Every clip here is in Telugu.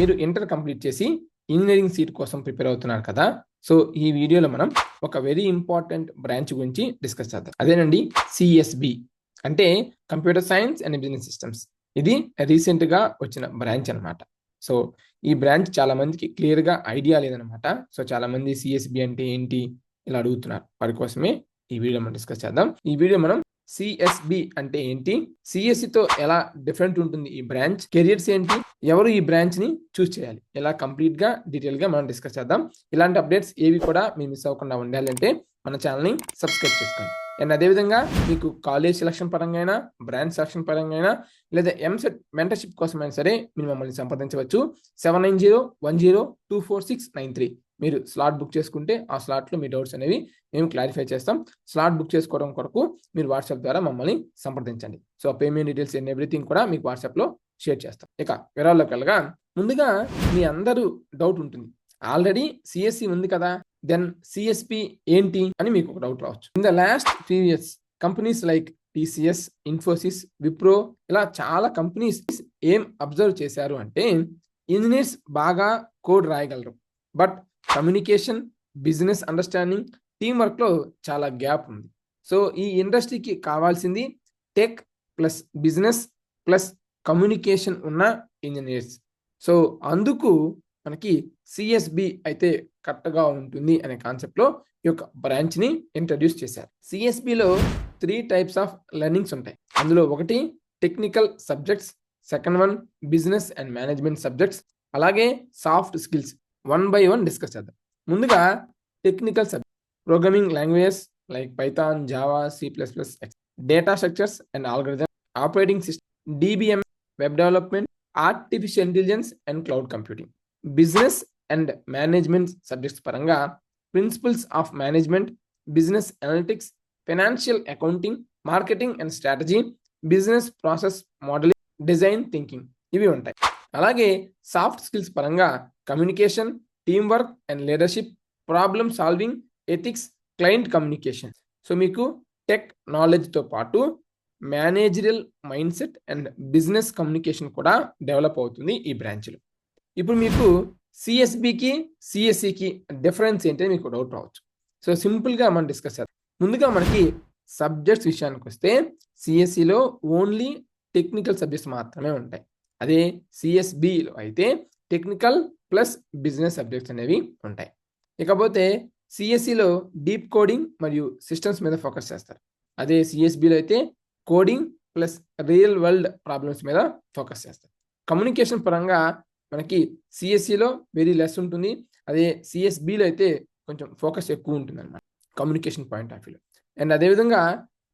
మీరు ఇంటర్ కంప్లీట్ చేసి ఇంజనీరింగ్ సీట్ కోసం ప్రిపేర్ అవుతున్నారు కదా. సో ఈ వీడియోలో మనం ఒక వెరీ ఇంపార్టెంట్ బ్రాంచ్ గురించి డిస్కస్ చేద్దాం. అదేనండి సిఎస్బి అంటే computer science and business systems. ఇది రీసెంట్గా వచ్చిన బ్రాంచ్ అన్నమాట. సో ఈ బ్రాంచ్ చాలా మందికి క్లియర్గా ఐడియా లేదనమాట సో చాలా మంది సిఎస్బి అంటే ఏంటి ఇలా అడుగుతున్నారు. వారి కోసమే ఈ వీడియో మనం డిస్కస్ చేద్దాం. ఈ వీడియో మనం సిఎస్బి అంటే ఏంటి? సిఎస్సి తో ఎలా డిఫరెంట్ ఉంటుంది ఈ బ్రాంచ్ కెరియర్స్ ఏంటి? ఎవరు ఈ బ్రాంచ్ని చూస్ చేయాలి? ఇలా కంప్లీట్గా డీటెయిల్గా మనం డిస్కస్ చేద్దాం. ఇలాంటి అప్డేట్స్ ఏవి కూడా మీరు మిస్ అవ్వకుండా ఉండాలంటే మన ఛానల్ని సబ్స్క్రైబ్ చేసుకోండి. అండ్ అదేవిధంగా మీకు కాలేజ్ సెలక్షన్ పరంగా అయినా బ్రాంచ్ సెలక్షన్ పరంగా అయినా లేదా ఎంసెట్ మెంటర్షిప్ కోసమైనా సరే మీరు మమ్మల్ని సంప్రదించవచ్చు. Seven nine zero one zero two four six nine three మీరు స్లాట్ బుక్ చేసుకుంటే ఆ స్లాట్లో మీ డౌట్స్ అనేవి మేము క్లారిఫై చేస్తాం. స్లాట్ బుక్ చేసుకోవడం కొరకు మీరు వాట్సాప్ ద్వారా మమ్మల్ని సంప్రదించండి. So payment details and everything కూడా మీకు వాట్సాప్లో షేర్ చేస్తాం. ఇక వివరాల్లోకి వెళ్ళగా ముందుగా మీ అందరూ డౌట్ ఉంటుంది. ఆల్రెడీ సిఎస్సి ఉంది కదా దెన్ సిఎస్పి ఏంటి అని మీకు ఒక డౌట్ రావచ్చు. In the last few years companies like TCS Infosys Wipro ఇలా చాలా కంపెనీస్ ఏం అబ్జర్వ్ చేశారు అంటే ఇంజనీర్స్ బాగా code రాయగలరు. But communication business understanding team వర్క్లో చాలా గ్యాప్ ఉంది. సో ఈ ఇండస్ట్రీకి కావాల్సింది tech plus business plus communication ఉన్న ఇంజనీర్స్. సో అందుకు మనకి సిఎస్బి అయితే కరెక్ట్గా ఉంటుంది అనే కాన్సెప్ట్లో ఈ యొక్క బ్రాంచ్ని ఇంట్రడ్యూస్ చేశారు. సిఎస్బిలో త్రీ టైప్స్ ఆఫ్ లెర్నింగ్స్ ఉంటాయి. అందులో ఒకటి technical subjects second one business and management subjects అలాగే soft skills. One by one discuss చేద్దాం. ముందుగా technical subject programming languages like Python Java C plus plus data structures and algorithm operating system DBM web development artificial intelligence and cloud computing business and management subjects పరంగా principles of management business analytics financial accounting marketing and strategy business process modeling design thinking ఇవి ఉంటాయి. అలాగే సాఫ్ట్ స్కిల్స్ పరంగా communication team work and leadership problem solving ethics client communication. So మీకు టెక్ నాలెడ్జ్తో పాటు managerial mind set and business communication కూడా డెవలప్ అవుతుంది ఈ బ్రాంచ్లో. ఇప్పుడు మీకు సిఎస్బికి సిఎస్సికి డిఫరెన్స్ ఏంటి మీకు డౌట్ రావచ్చు. సో సింపుల్గా మనం డిస్కస్ చేద్దాం. ముందుగా మనకి సబ్జెక్ట్స్ విషయానికి వస్తే సిఎస్సిలో ఓన్లీ టెక్నికల్ సబ్జెక్ట్స్ మాత్రమే ఉంటాయి. అదే సిఎస్బిలో అయితే టెక్నికల్ ప్లస్ బిజినెస్ సబ్జెక్ట్స్ అనేవి ఉంటాయి. ఇకపోతే సిఎస్సిలో డీప్ కోడింగ్ మరియు సిస్టమ్స్ మీద ఫోకస్ చేస్తారు. అదే సిఎస్బిలో అయితే coding plus real world problems మీద ఫోకస్ చేస్తారు. కమ్యూనికేషన్ పరంగా మనకి సిఎస్సిలో వెరీ లెస్ ఉంటుంది. అదే సిఎస్బిలో అయితే కొంచెం ఫోకస్ ఎక్కువ ఉంటుంది అనమాట కమ్యూనికేషన్ పాయింట్ ఆఫ్ వ్యూలో. అండ్ అదేవిధంగా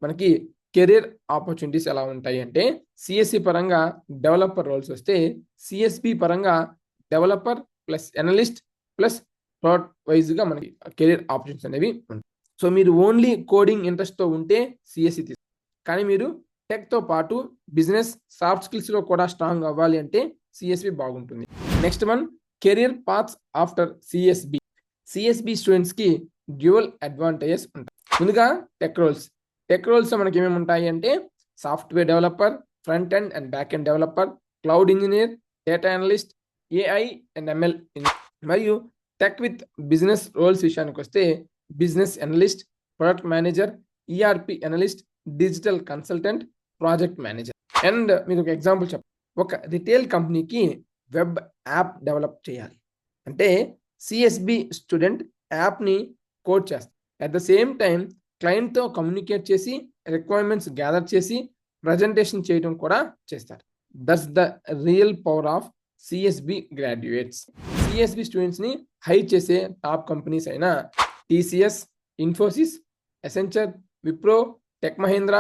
మనకి కెరీర్ ఆపర్చునిటీస్ ఎలా ఉంటాయి అంటే సిఎస్సి పరంగా డెవలపర్ రోల్స్ వస్తే సిఎస్బి పరంగా డెవలపర్ ప్లస్ ఎనలిస్ట్ ప్లస్ ప్లాట్ వైజ్గా మనకి కెరీర్ ఆప్షన్స్ అనేవి ఉంటాయి. సో మీరు ఓన్లీ కోడింగ్ ఇంట్రెస్ట్తో ఉంటే సిఎస్సి తీసు కానీ మీరు టెక్తో పాటు బిజినెస్ సాఫ్ట్ స్కిల్స్లో కూడా స్ట్రాంగ్ అవ్వాలి అంటే సిఎస్బి బాగుంటుంది. Next one career paths after CSB CSB స్టూడెంట్స్కి డ్యూయల్ అడ్వాంటేజెస్ ఉంటాయి. ముందుగా టెక్ రోల్స్. టెక్ రోల్స్ మనకి ఏమేమి ఉంటాయి అంటే software developer front end and back end developer cloud engineer data analyst AI and ML మరియు టెక్ విత్ బిజినెస్ రోల్స్ విషయానికి వస్తే business analyst product manager ERP analyst digital consultant project manager and మీరు ఒక ఎగ్జాంపుల్ చెప్ప ఒక రిటైల్ కంపెనీకి వెబ్ యాప్ డెవలప్ చేయాలి. అంటే సిఎస్బి స్టూడెంట్ యాప్ని కోడ్ చేస్తారు అట్ ద సేమ్ టైం క్లయింట్తో కమ్యూనికేట్ చేసి రిక్వైర్మెంట్స్ గ్యాదర్ చేసి ప్రజెంటేషన్ చేయడం కూడా చేస్తారు. That's the real power of CSB graduates CSB స్టూడెంట్స్ని హై చేసే టాప్ కంపెనీస్ అయిన TCS Infosys Accenture Wipro Tech Mahindra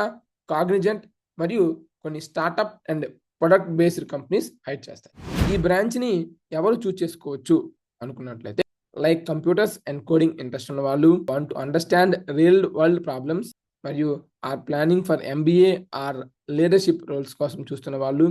Cognizant మరియు కొన్ని startup and product based companies hired చేస్తాయి. ఈ బ్రాంచ్ని ఎవరు చూస్ చేసుకోవచ్చు అనుకున్నట్లయితే like computers and coding interest ఉన్న వాళ్ళు want to understand real world problems మరియు or planning for MBA or leadership roles కోసం చూస్తున్న వాళ్ళు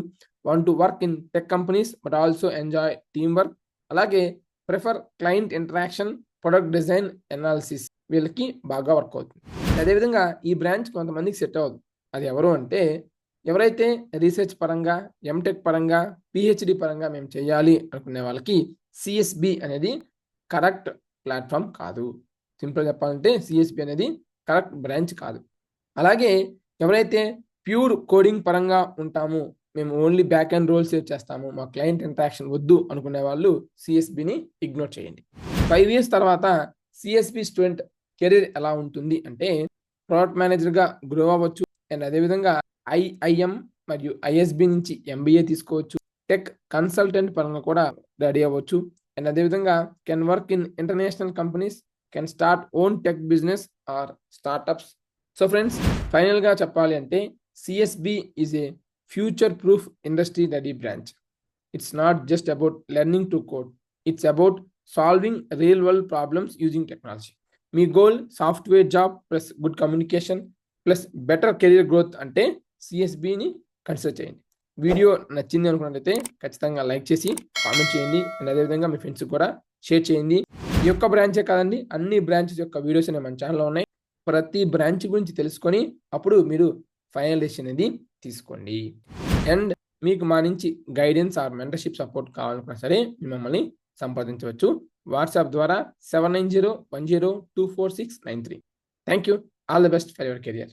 want to work in tech companies but also enjoy team work. అలాగే prefer client interaction product design analysis వీళ్ళకి బాగా వర్క్ అవుతుంది. అదేవిధంగా ఈ బ్రాంచ్ కొంతమందికి సెట్ అవ్వదు. అది ఎవరు అంటే ఎవరైతే రీసెర్చ్ పరంగా ఎంటెక్ పరంగా పిహెచ్డి పరంగా మేము చేయాలి అనుకునే వాళ్ళకి సిఎస్బి అనేది కరెక్ట్ ప్లాట్ఫామ్ కాదు. సింపుల్ చెప్పాలంటే సిఎస్బి అనేది కరెక్ట్ బ్రాంచ్ కాదు. అలాగే ఎవరైతే ప్యూర్ కోడింగ్ పరంగా ఉంటాము మేము only back end role save చేస్తాము మా క్లయింట్ ఇంటరాక్షన్ వద్దు అనుకునే వాళ్ళు సిఎస్బిని ఇగ్నోర్ చేయండి. ఫైవ్ ఇయర్స్ తర్వాత సిఎస్బి స్టూడెంట్ కెరీర్ ఎలా ఉంటుంది అంటే ప్రోడక్ట్ మేనేజర్గా గ్రో అవ్వచ్చు అండ్ అదేవిధంగా ఐఐఎం మరియు ఐఎస్బి నుంచి ఎంబీఏ తీసుకోవచ్చు టెక్ కన్సల్టెంట్ పరంగా కూడా రెడీ అవ్వచ్చు అండ్ అదేవిధంగా can work in international companies can start own tech business or startups so friends ఫైనల్గా చెప్పాలి అంటే CSB is a future proof industry ready branch it's not just about learning to code it's about solving real world problems using technology me goal software job plus good communication plus better career growth అంటే సిఎస్బిని కన్సిడర్ చేయండి. వీడియో నచ్చింది అనుకున్నట్లయితే ఖచ్చితంగా లైక్ చేసి కామెంట్ చేయండి. అండ్ అదేవిధంగా మీ ఫ్రెండ్స్కి కూడా షేర్ చేయండి. ఈ యొక్క బ్రాంచే కాదండి అన్ని బ్రాంచెస్ యొక్క వీడియోస్ అనేవి మన ఛానల్లో ఉన్నాయి. ప్రతి బ్రాంచ్ గురించి తెలుసుకొని అప్పుడు మీరు ఫైనల్ డెసిషన్ అనేది తీసుకోండి. అండ్ మీకు మా నుంచి గైడెన్స్ ఆర్ మెంటర్షిప్ సపోర్ట్ కావాలనుకున్నా సరే మిమ్మల్ని సంప్రదించవచ్చు. వాట్సాప్ ద్వారా seven nine zero one zero two four six nine three. Thank you all the best for your career.